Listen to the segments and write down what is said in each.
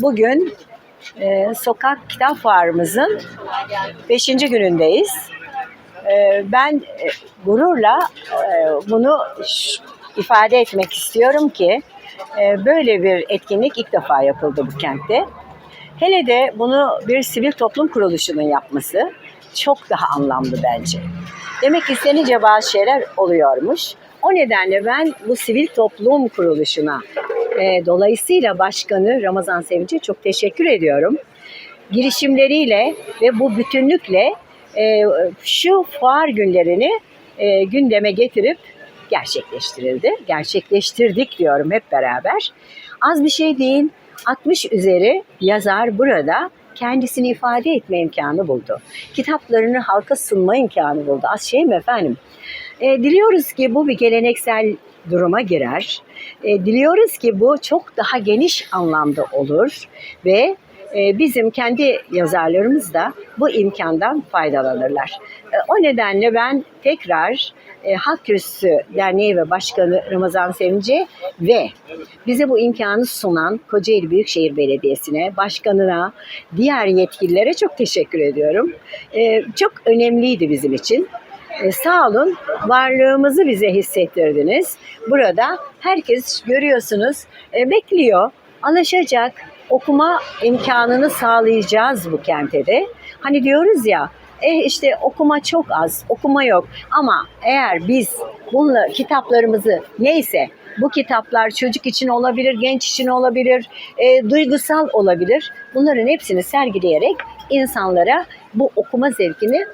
Bugün e, sokak kitap fuarımızın 5. günündeyiz. E, ben e, gururla e, bunu ifade etmek istiyorum ki e, böyle bir etkinlik ilk defa yapıldı bu kentte. Hele de bunu bir sivil toplum kuruluşunun yapması çok daha anlamlı bence. Demek istenince bazı şeyler oluyormuş. O nedenle ben bu sivil toplum kuruluşuna e, dolayısıyla başkanı Ramazan Sevinç'e çok teşekkür ediyorum. Girişimleriyle ve bu bütünlükle e, şu fuar günlerini e, gündeme getirip gerçekleştirildi. Gerçekleştirdik diyorum hep beraber. Az bir şey değil. 60 üzeri yazar burada kendisini ifade etme imkanı buldu. Kitaplarını halka sunma imkanı buldu. Az şey mi efendim? E, diliyoruz ki bu bir geleneksel duruma girer. E, diliyoruz ki bu çok daha geniş anlamda olur ve e, bizim kendi yazarlarımız da bu imkandan faydalanırlar. E, o nedenle ben tekrar e, Halk Kürsüsü Derneği ve Başkanı Ramazan Sevinci ve bize bu imkanı sunan Kocaeli Büyükşehir Belediyesi'ne, başkanına, diğer yetkililere çok teşekkür ediyorum. Çok önemliydi bizim için. E, sağ olun, varlığımızı bize hissettirdiniz. Burada herkes görüyorsunuz e, bekliyor, alışacak, okuma imkanını sağlayacağız bu kente de. Hani diyoruz ya, eh işte okuma çok az, okuma yok. Ama eğer biz bununla kitaplarımızı neyse bu kitaplar çocuk için olabilir, genç için olabilir, e, duygusal olabilir. Bunların hepsini sergileyerek insanlara bu okuma zevkini e,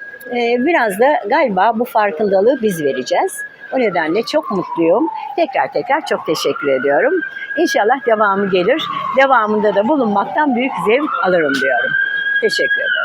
biraz da galiba bu farkındalığı biz vereceğiz. O nedenle çok mutluyum. Tekrar tekrar çok teşekkür ediyorum. İnşallah devamı gelir. Devamında da bulunmaktan büyük zevk alırım diyorum. Teşekkür ederim.